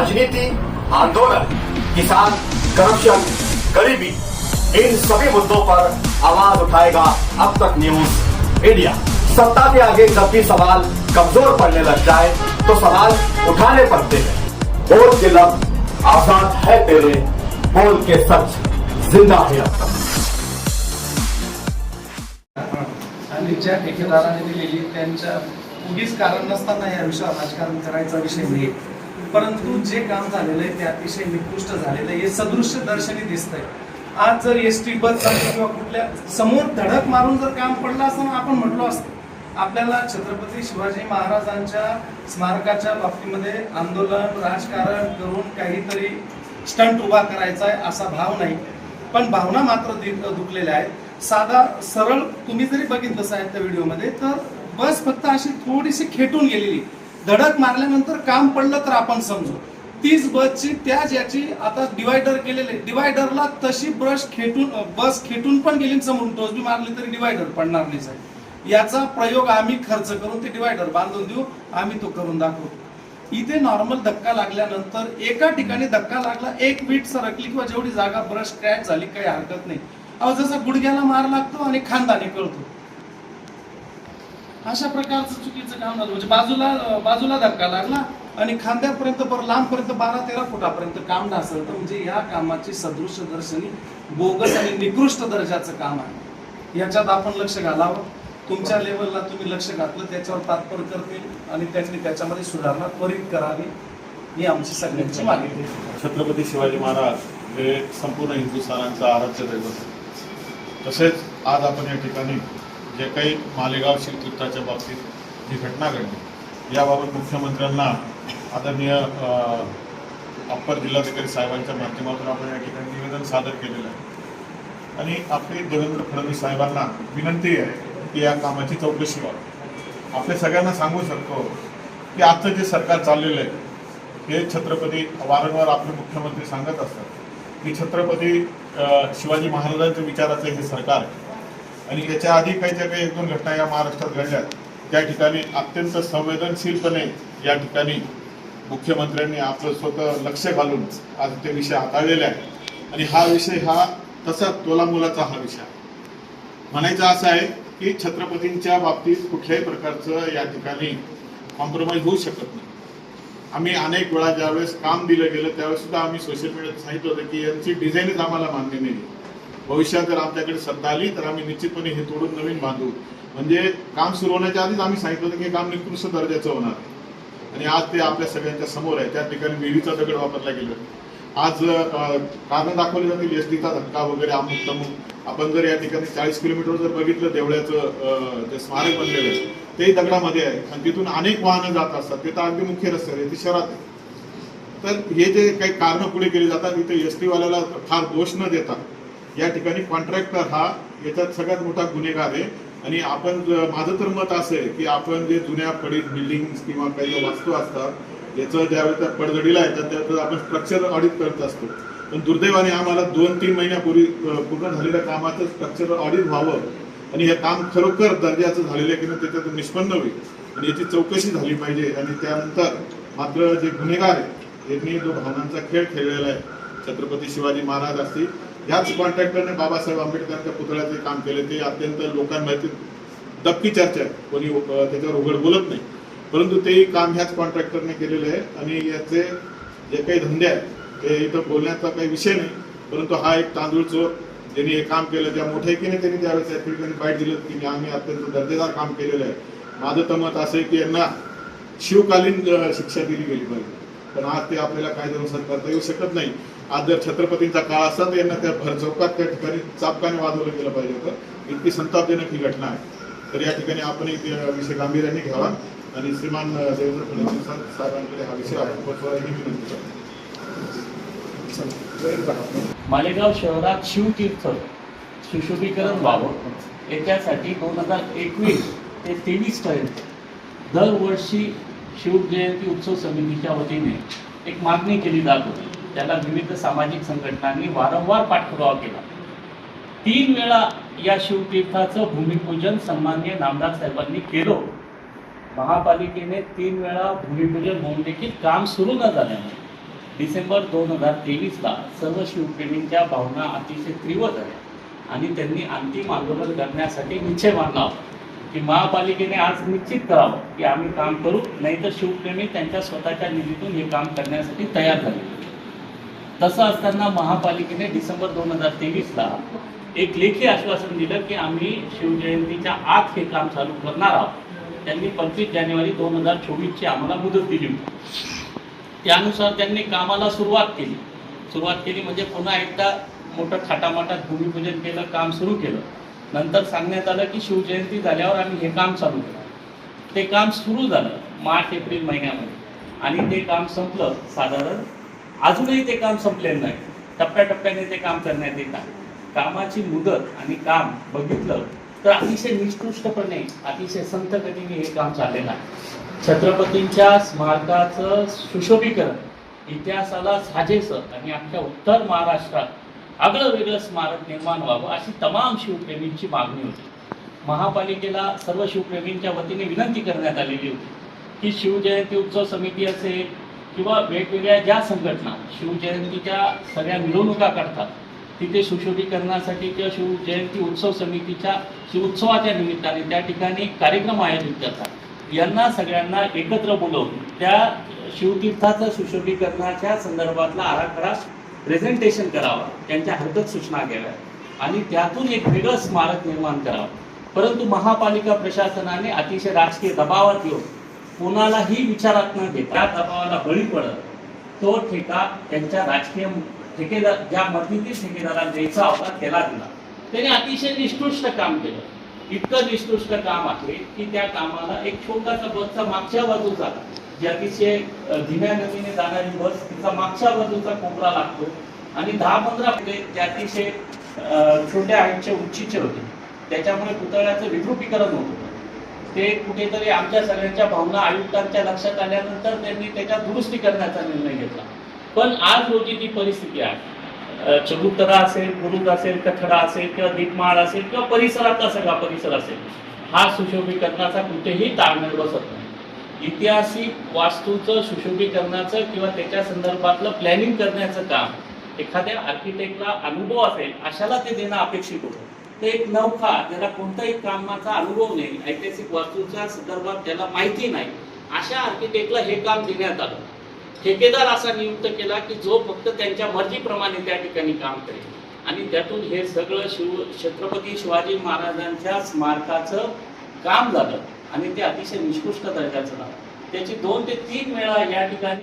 राजनीति आंदोलन किसान करप्शन गरीबी इन सभी मुद्दों पर आवाज उठाएगा अब तक न्यूज इंडिया सत्ता के आगे जब भी सवाल कमजोर पड़ने लग जाए तो सवाल उठाने पड़ते हैं। बोल के लफ्ज आजाद है तेरे बोल के सच जिंदा है अब तक। आणि ज्या ठेकेदाराने दिलेली त्यांच्या उगीच कारण नसताना या विषयावर राजकारण करायचा विषय नाही परंतु जे काम झालेलं आहे ते अतिशय निकृष्ट झालेलं आहे. हे सदृश्य दर्शनी दिसतंय. आज जर एस टी बस झाली किंवा कुठल्या समोर धडक मारून जर काम पडलं असताना आपण म्हटलो असतो. आपल्याला छत्रपती शिवाजी महाराजांच्या स्मारकाच्या बाबतीमध्ये आंदोलन राजकारण करून काहीतरी स्टंट उभा करायचा आहे असा भाव नाही. पण भावना मात्र दुखलेल्या आहेत. साधा सरळ तुम्ही जरी बघितलं साहेब त्या व्हिडिओमध्ये तर बस फक्त अशी थोडीशी खेटून गेलेली. धडक मारल्यानंतर काम पडलं तर आपण समजू. तीच बसची त्याच याची आता डिवायडर केलेले डिवायडरला तशी ब्रश खेटून बस खेटून पण गेली आणि समोरून. टोचबी मारली तरी डिवायडर पडणार नाही साहेब. याचा प्रयोग आम्ही खर्च करून ते डिवायडर बांधून देऊ आम्ही तो करून दाखवू. इथे नॉर्मल धक्का लागल्यानंतर एका ठिकाणी धक्का लागला एक वीट सरकली किंवा जेवढी जागा ब्रश क्रॅच झाली काही हरकत नाही. अहो जसा गुडघ्याला मार लागतो आणि खांदाने कळतो अशा प्रकारचं चुकीचं काम झालं. म्हणजे बाजूला बाजूला धक्का लागला आणि खांद्यापर्यंत बरं लांबपर्यंत बारा तेरा फुटापर्यंत काम ढासळतं म्हणजे या कामाची सदृश्य दर्शनी बोगस आणि निकृष्ट दर्जाचं काम आहे. याच्यात आपण लक्ष घालावं. तुमच्या लेवलला तुम्ही लक्ष घातलं त्याच्यावर तात्पर करतील आणि त्यांनी त्याच्यामध्ये सुधारणा त्वरित करावी ही आमची सगळ्यांची मागणी छत्रपती शिवाजी महाराज हे संपूर्ण हिंदुस्थानाचं आराध्य दैवत. तसेच आज आपण या ठिकाणी जे काही मालेगाव शिवतीर्थाच्या बाबतीत जी घटना घडली. याबाबत मुख्यमंत्र्यांना आदरणीय अप्पर जिल्हाधिकारी साहेबांच्या माध्यमातून आपण या ठिकाणी निवेदन सादर केलेलं आहे. आणि आपली देवेंद्र फडणवीस साहेबांना विनंती आहे की या कामाची चौकशी व्हावी आपल्या सगळ्यांना सांगू शकतो की आजचं जे सरकार चाललेलं आहे हे छत्रपती वारंवार आपले मुख्यमंत्री सांगत असतात. की छत्रपती शिवाजी महाराजांच्या विचाराचं हे सरकार आहे. आणि याच्या आधी काही ज्या काही एक दोन घटना या महाराष्ट्रात घडल्या त्या ठिकाणी अत्यंत संवेदनशीलपणे या ठिकाणी मुख्यमंत्र्यांनी आपलं स्वतः लक्ष घालून आज ते विषय हाताळलेले आहे आणि हा विषय हा तसा तोलामुलाचा हा विषय म्हणायचा म्हणायचं असं आहे की छत्रपतींच्या बाबतीत कुठल्याही प्रकारचं या ठिकाणी कॉम्प्रोमाइज होऊ शकत नाही. आम्ही अनेक वेळा ज्यावेळेस काम दिलं गेलं त्यावेळेस सुद्धा आम्ही सोशल मीडियात सांगितलं होतं की यांची डिझाईनच आम्हाला मान्य नाही भविष्यात जर आमच्याकडे सत्ता आली तर आम्ही निश्चितपणे हे तोडून नवीन बांधू. म्हणजे काम सुरू होण्याच्या आधीच आम्ही सांगितलं होतं की हे काम निकृष्ट दर्जाचं होणार. आहे. आणि आज ते आपल्या सगळ्यांच्या समोर आहे. त्या ठिकाणी विहिरीचा दगड वापरला गेला. आज कारण कारणं दाखवली जातील एस टीचा धक्का वगैरे अमुक तमुक आपण जर या ठिकाणी चाळीस किलोमीटर जर बघितलं देवळ्याचं जे स्मारक बनलेलं आहे तेही दगडामध्ये आहे. आणि तिथून अनेक वाहनं जात असतात. ते तर अगदी मुख्य रस्त्यावर आहे ते शहरात आहे तर हे जे काही कारणं पुढे केली जातात इथे एस टीवाल्याला फार दोष न देता या ठिकाणी कॉन्ट्रॅक्टर हा याच्यात सगळ्यात मोठा गुन्हेगार आहे. आणि आपण माझं तर मत असं आहे की आपण जे जुन्या पडीत बिल्डिंग किंवा काही ज्या वास्तू असतात याचं ज्यावेळेस त्या पडझडीला येतात त्यावेळेस आपण स्ट्रक्चर ऑडिट करत असतो. पण दुर्दैवाने आम्हाला दोन तीन महिन्यापूर्वी पूर्ण झालेल्या कामाचं स्ट्रक्चर ऑडिट व्हावं आणि हे काम खरोखर दर्जाचं झालेलं आहे की नाही त्याच्यातून निष्पन्न होईल. आणि याची चौकशी झाली पाहिजे आणि त्यानंतर मात्र जे गुन्हेगार आहेत यांनी जो भावनांचा खेळ खेळलेला आहे छत्रपती शिवाजी महाराज असतील याच कॉन्ट्रॅक्टरने बाबासाहेब आंबेडकरांच्या पुतळ्याचे काम केले ते अत्यंत लोकांमध्ये दबकी चर्चा आहे. कोणी त्याच्यावर उघड बोलत नाही. परंतु तेही काम ह्याच कॉन्ट्रॅक्टरने केलेलं आहे आणि याचे जे काही धंदे आहेत ते इथं बोलण्याचा काही विषय नाही. परंतु हा एक तांदूळ चोर ज्यांनी हे काम केलं त्या मोठ्याकीने त्यांनी त्यावेळेस या बाईट दिलं की आम्ही अत्यंत दर्जेदार काम केलेलं आहे. माझं तर मत असं आहे की यांना शिवकालीन शिक्षा दिली गेली पाहिजे. पण आज ते आपल्याला कायद्यानुसार करता येऊ शकत नाही. आज जर छत्रपतींचा काळ असता तर यांना त्या भर त्या ठिकाणी चापकाने वाजवलं गेलं पाहिजे होतं. इतकी संतापजनक ही घटना आहे. तर या ठिकाणी आपण एक विषय गांभीर्याने घ्यावा. आणि श्रीमान देवेंद्र फडणवीस साहेबांकडे हा विषय आपण पोचवा विनंती करतो. मालेगाव शहरात शिवतीर्थ सुशोभीकरण व्हावं. याच्यासाठी दोन हजार एकवीस ते तेवीस पर्यंत दरवर्षी शिवजयंती उत्सव समितीच्या वतीने एक मागणी केली जात होती. त्याला विविध सामाजिक संघटनांनी वारंवार पाठपुरावा केला. तीन वेळा या शिवतीर्थाचं भूमिपूजन सन्मान्य नामदार साहेबांनी केलं. महापालिकेने तीन वेळा भूमिपूजन होऊन देखील काम सुरू न झाल्यामुळे डिसेंबर दोन हजार तेवीसला सर्व शिवप्रेमींच्या भावना अतिशय तीव्र झाल्या आणि त्यांनी अंतिम आंदोलन करण्यासाठी निश्चय मानला होता की महापालिकेने आज निश्चित करावं की आम्ही काम करू नाहीतर शिवप्रेमी त्यांच्या स्वतःच्या निधीतून हे काम करण्यासाठी तयार झाले. तसं असताना महापालिकेने डिसेंबर दोन हजार तेवीसला एक लेखी आश्वासन दिलं की आम्ही शिवजयंतीच्या आत हे काम चालू करणार आहोत. त्यांनी पंचवीस जानेवारी दोन हजार चोवीसची आम्हाला मुदत दिली होती. त्यानुसार त्यांनी कामाला सुरुवात केली. सुरुवात केली म्हणजे पुन्हा एकदा मोठं थाटामाटात भूमिपूजन केलं काम सुरू केलं. नंतर सांगण्यात आलं की शिवजयंती झाल्यावर आम्ही हे काम चालू केलं ते काम सुरू झालं मार्च एप्रिल महिन्यामध्ये. आणि ते काम संपलं साधारण अजूनही ते काम संपलेलं नाही. टप्प्याटप्प्याने ते काम करण्यात येत आहे कामाची मुदत आणि काम बघितलं तर अतिशय निष्कृष्टपणे अतिशय संत गतीने हे काम चाललेलं आहे. छत्रपतींच्या स्मारकाचं सुशोभीकरण इतिहासाला साजेसं आणि अख्ख्या उत्तर महाराष्ट्रात आगळं वेगळं स्मारक निर्माण व्हावं अशी तमाम शिवप्रेमींची मागणी होती. महापालिकेला सर्व शिवप्रेमींच्या वतीने विनंती करण्यात आलेली होती की शिवजयंती उत्सव समिती असेल किंवा वेगवेगळ्या ज्या संघटना शिवजयंतीच्या सगळ्या मिरवणुका करतात तिथे सुशोभीकरणासाठी किंवा शिवजयंती उत्सव समितीच्या शिवोत्सवाच्या निमित्ताने त्या ठिकाणी कार्यक्रम आयोजित करतात. यांना सगळ्यांना एकत्र बोलवून त्या शिवतीर्थाचं सुशोभीकरणाच्या संदर्भातला आराखडा प्रेझेंटेशन करावा त्यांच्या हरकत सूचना घ्याव्या आणि त्यातून एक वेगळं स्मारक निर्माण करावं. परंतु महापालिका प्रशासनाने अतिशय राजकीय दबावात येऊन कोणालाही विचारात न घेता त्या दबावाला बळी पडत तो ठेका त्यांच्या राजकीय ठेकेदार ज्या मदतीतील ठेकेदाराला द्यायचा होता त्याला दिला. त्याने अतिशय निष्कृष्ट काम केलं. इतकं निष्कृष्ट काम आहे की त्या कामाला एक छोटासा बसचा मागच्या बाजूचा जी अतिशय धीम्या गतीने जाणारी बस तिचा मागच्या बाजूचा कोपरा लागतो. आणि दहा पंधरा फुटे जे अतिशय छोट्या हाईटचे उंचीचे होते. त्याच्यामुळे पुतळ्याचं विद्रुपीकरण होतं. ते कुठेतरी आमच्या सगळ्यांच्या भावना आयुक्तांच्या लक्षात आल्यानंतर त्यांनी त्याच्या दुरुस्ती करण्याचा निर्णय घेतला. पण आज रोजी ती परिस्थिती आहे. चबुतरा असेल गुरुक असेल कथडा असेल किंवा दीपमाळ असेल किंवा परिसरातला सगळा परिसर असेल हा सुशोभीकरणाचा कुठेही ताळमेळ बसत नाही. ऐतिहासिक वास्तूचं सुशोभीकरणाचं किंवा त्याच्या संदर्भातलं प्लॅनिंग करण्याचं काम एखाद्या आर्किटेक्टला अनुभव असेल अशाला ते देणं अपेक्षित होतं. ते एक नौखा ज्याला कोणताही कामाचा अनुभव नाही ऐतिहासिक वास्तूच्या संदर्भात त्याला माहिती नाही अशा आर्किटेक्टला हे काम देण्यात आलं. ठेकेदार असा नियुक्त केला की जो फक्त त्यांच्या मर्जीप्रमाणे त्या ठिकाणी काम करेल. आणि त्यातून हे सगळं शिव छत्रपती शिवाजी महाराजांच्या स्मारकाचं काम झालं. आणि ते अतिशय निष्कृष्ट दर्जाचं झालं. त्याची दोन ते तीन वेळा या ठिकाणी